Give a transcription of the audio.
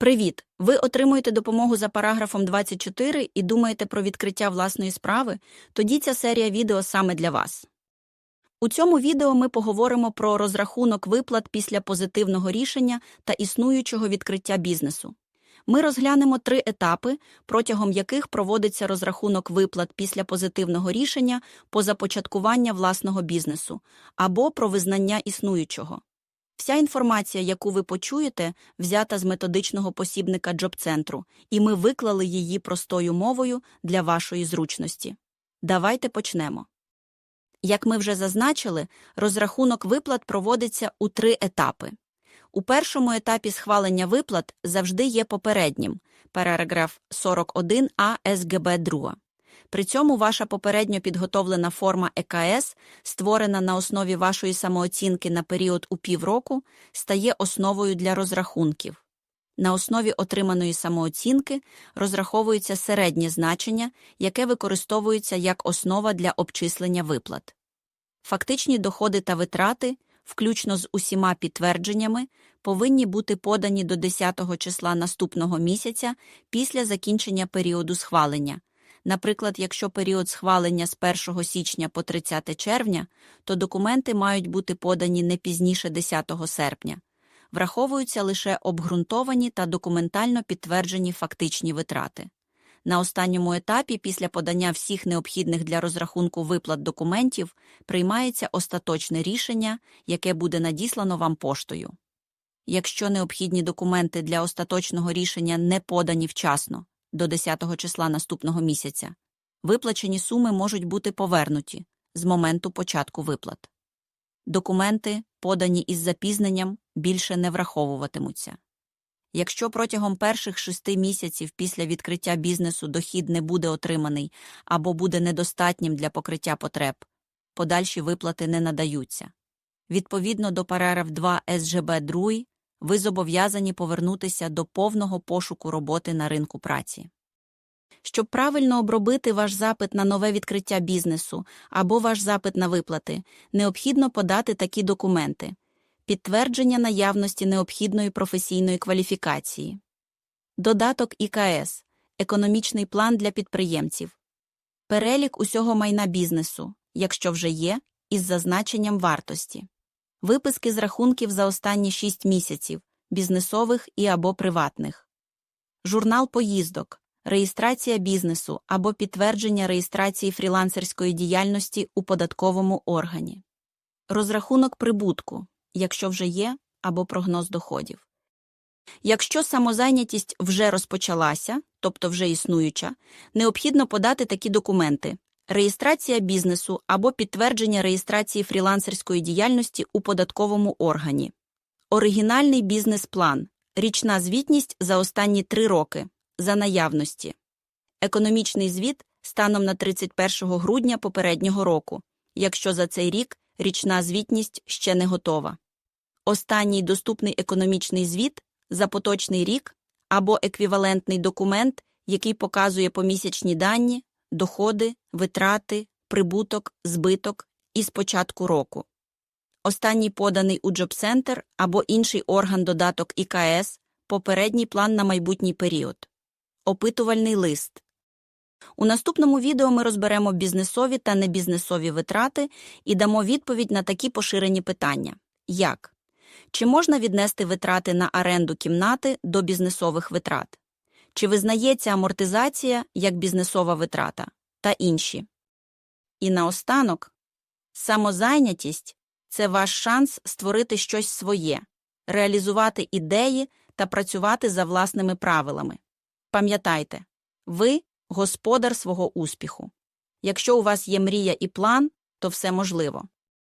Привіт! Ви отримуєте допомогу за параграфом 24 і думаєте про відкриття власної справи? Тоді ця серія відео саме для вас. У цьому відео ми поговоримо про розрахунок виплат після позитивного рішення та існуючого відкриття бізнесу. Ми розглянемо три етапи, протягом яких проводиться розрахунок виплат після позитивного рішення по започаткування власного бізнесу або про визнання існуючого. Вся інформація, яку ви почуєте, взята з методичного посібника Джоб-центру, і ми виклали її простою мовою для вашої зручності. Давайте почнемо. Як ми вже зазначили, розрахунок виплат проводиться у три етапи. У першому етапі схвалення виплат завжди є попереднім параграф 41а СГБ 2. При цьому ваша попередньо підготовлена форма ЕКС, створена на основі вашої самооцінки на період у півроку, стає основою для розрахунків. На основі отриманої самооцінки розраховується середнє значення, яке використовується як основа для обчислення виплат. Фактичні доходи та витрати, включно з усіма підтвердженнями, повинні бути подані до 10 числа наступного місяця після закінчення періоду схвалення. Наприклад, якщо період схвалення з 1 січня по 30 червня, то документи мають бути подані не пізніше 10 серпня. Враховуються лише обґрунтовані та документально підтверджені фактичні витрати. На останньому етапі, після подання всіх необхідних для розрахунку виплат документів, приймається остаточне рішення, яке буде надіслано вам поштою. Якщо необхідні документи для остаточного рішення не подані вчасно, до 10 числа наступного місяця. Виплачені суми можуть бути повернуті з моменту початку виплат. Документи, подані із запізненням, більше не враховуватимуться. Якщо протягом перших шести місяців після відкриття бізнесу дохід не буде отриманий або буде недостатнім для покриття потреб, подальші виплати не надаються. Відповідно до параграф 2 СЖБ 2 ви зобов'язані повернутися до повного пошуку роботи на ринку праці. Щоб правильно обробити ваш запит на нове відкриття бізнесу або ваш запит на виплати, необхідно подати такі документи. Підтвердження наявності необхідної професійної кваліфікації, додаток ІКС, економічний план для підприємців, перелік усього майна бізнесу, якщо вже є, із зазначенням вартості виписки з рахунків за останні 6 місяців, бізнесових і або приватних, журнал поїздок, реєстрація бізнесу або підтвердження реєстрації фрілансерської діяльності у податковому органі, розрахунок прибутку, якщо вже є, або прогноз доходів. Якщо самозайнятість вже розпочалася, тобто вже існуюча, необхідно подати такі документи реєстрація бізнесу або підтвердження реєстрації фрілансерської діяльності у податковому органі, оригінальний бізнес-план, річна звітність за останні три роки. За наявності, економічний звіт станом на 31 грудня попереднього року, якщо за цей рік річна звітність ще не готова, останній доступний економічний звіт за поточний рік або еквівалентний документ, який показує помісячні дані доходи, витрати, прибуток, збиток із початку року. Останній поданий у Джоб-центр або інший орган додаток ІКС, попередній план на майбутній період. Опитувальний лист. У наступному відео ми розберемо бізнесові та небізнесові витрати і дамо відповідь на такі поширені питання: як? Чи можна віднести витрати на оренду кімнати до бізнесових витрат? Чи визнається амортизація як бізнесова витрата та інші. І наостанок, самозайнятість це ваш шанс створити щось своє, реалізувати ідеї та працювати за власними правилами. Пам'ятайте, ви господар свого успіху. Якщо у вас є мрія і план, то все можливо.